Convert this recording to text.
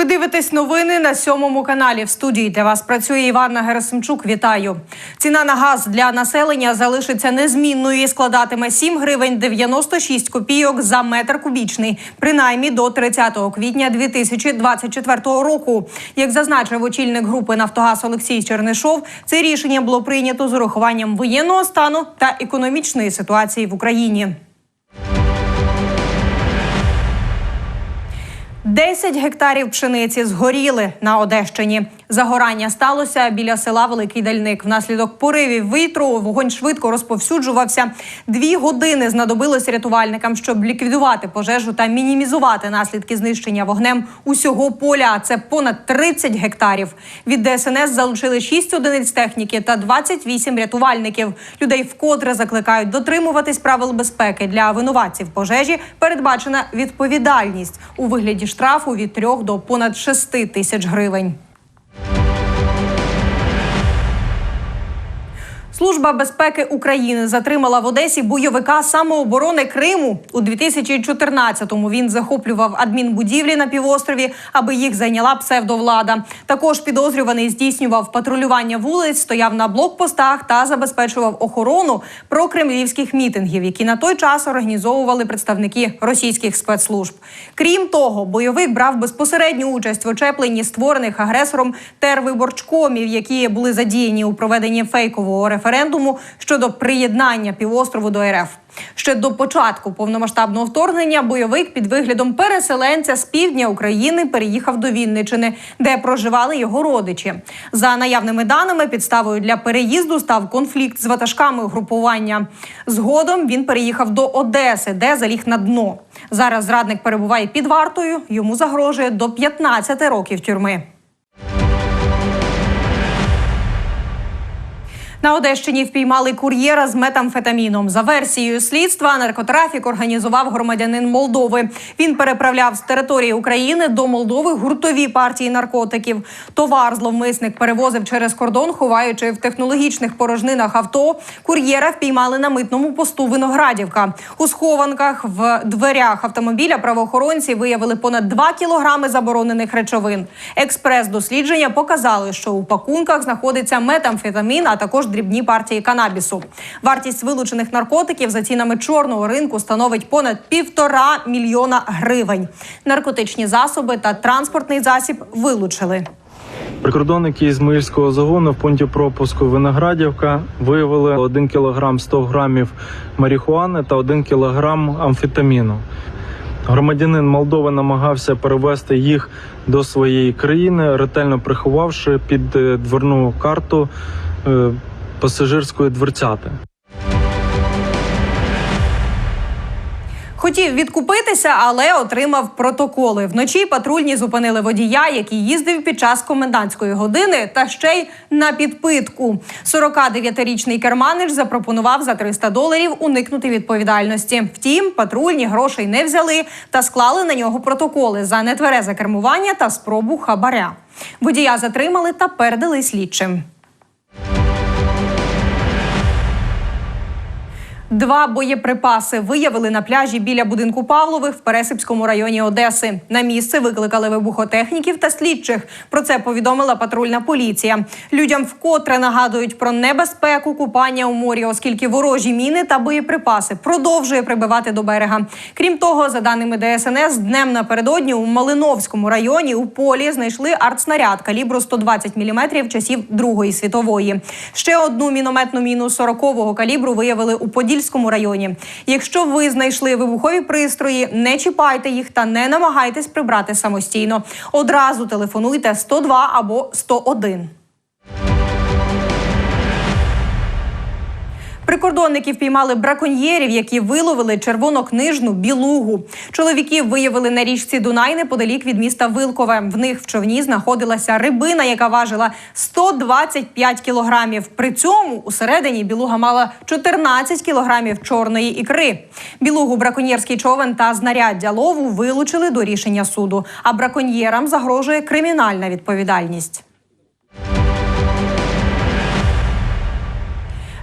Ви дивитесь новини на сьомому каналі. В студії для вас працює Іванна Герасимчук. Вітаю. Ціна на газ для населення залишиться незмінною і складатиме 7 гривень 96 копійок за метр кубічний, принаймні до 30 квітня 2024 року. Як зазначив очільник групи Нафтогаз Олексій Чернишов, це рішення було прийнято з урахуванням воєнного стану та економічної ситуації в Україні. 10 гектарів пшениці згоріли на Одещині. Загорання сталося біля села Великий Дальник. Внаслідок поривів вітру вогонь швидко розповсюджувався. Дві години знадобилось рятувальникам, щоб ліквідувати пожежу та мінімізувати наслідки знищення вогнем усього поля. Це понад 30 гектарів. Від ДСНС залучили 6 одиниць техніки та 28 рятувальників. Людей вкотре закликають дотримуватись правил безпеки для винуватців пожежі. Передбачена відповідальність у вигляді штрафу від 3 до понад 6 тисяч гривень. Служба безпеки України затримала в Одесі бойовика самооборони Криму. У 2014-му він захоплював адмінбудівлі на півострові, аби їх зайняла псевдовлада. Також підозрюваний здійснював патрулювання вулиць, стояв на блокпостах та забезпечував охорону прокремлівських мітингів, які на той час організовували представники російських спецслужб. Крім того, бойовик брав безпосередню участь в очепленні створених агресором тервиборчкомів, які були задіяні у проведенні фейкового референдуму щодо приєднання півострову до РФ. Ще до початку повномасштабного вторгнення бойовик під виглядом переселенця з півдня України переїхав до Вінничини, де проживали його родичі. За наявними даними, підставою для переїзду став конфлікт з ватажками угрупування. Згодом він переїхав до Одеси, де заліг на дно. Зараз зрадник перебуває під вартою. Йому загрожує до 15 років тюрми. На Одещині впіймали кур'єра з метамфетаміном. За версією слідства, наркотрафік організував громадянин Молдови. Він переправляв з території України до Молдови гуртові партії наркотиків. Товар зловмисник перевозив через кордон, ховаючи в технологічних порожнинах авто. Кур'єра впіймали на митному посту Виноградівка. У схованках в дверях автомобіля правоохоронці виявили понад 2 кілограми заборонених речовин. Експрес-дослідження показали, що у пакунках знаходиться метамфетамін, а також дрібні партії канабісу. Вартість вилучених наркотиків за цінами чорного ринку становить понад півтора мільйона гривень. Наркотичні засоби та транспортний засіб вилучили. Прикордонники Ізмаїльського загону в пункті пропуску Виноградівка виявили 1 кг 100 грамів марихуани та 1 кг амфетаміну. Громадянин Молдови намагався перевести їх до своєї країни, ретельно приховавши під е, дверну карту е, пасажирської дверцяти. Хотів відкупитися, але отримав протоколи. Вночі патрульні зупинили водія, який їздив під час комендантської години, та ще й на підпитку. 49-річний керманич запропонував за 300 доларів уникнути відповідальності. Втім, патрульні грошей не взяли та склали на нього протоколи за нетверезе кермування та спробу хабаря. Водія затримали та передали слідчим. Два боєприпаси виявили на пляжі біля будинку Павлових в Пересипському районі Одеси. На місце викликали вибухотехніків та слідчих. Про це повідомила патрульна поліція. Людям вкотре нагадують про небезпеку купання у морі, оскільки ворожі міни та боєприпаси продовжує прибивати до берега. Крім того, за даними ДСНС, днем напередодні у Малиновському районі у полі знайшли артснаряд калібру 120 мм часів Другої світової. Ще одну мінометну міну 40-го калібру виявили у Подільському районі. Якщо ви знайшли вибухові пристрої, не чіпайте їх та не намагайтесь прибрати самостійно. Одразу телефонуйте 102 або 101. Прикордонники впіймали браконьєрів, які виловили червонокнижну білугу. Чоловіків виявили на річці Дунай неподалік від міста Вилкове. В них в човні знаходилася рибина, яка важила 125 кілограмів. При цьому усередині білуга мала 14 кілограмів чорної ікри. Білугу браконьєрський човен та знаряддя лову вилучили до рішення суду. А браконьєрам загрожує кримінальна відповідальність.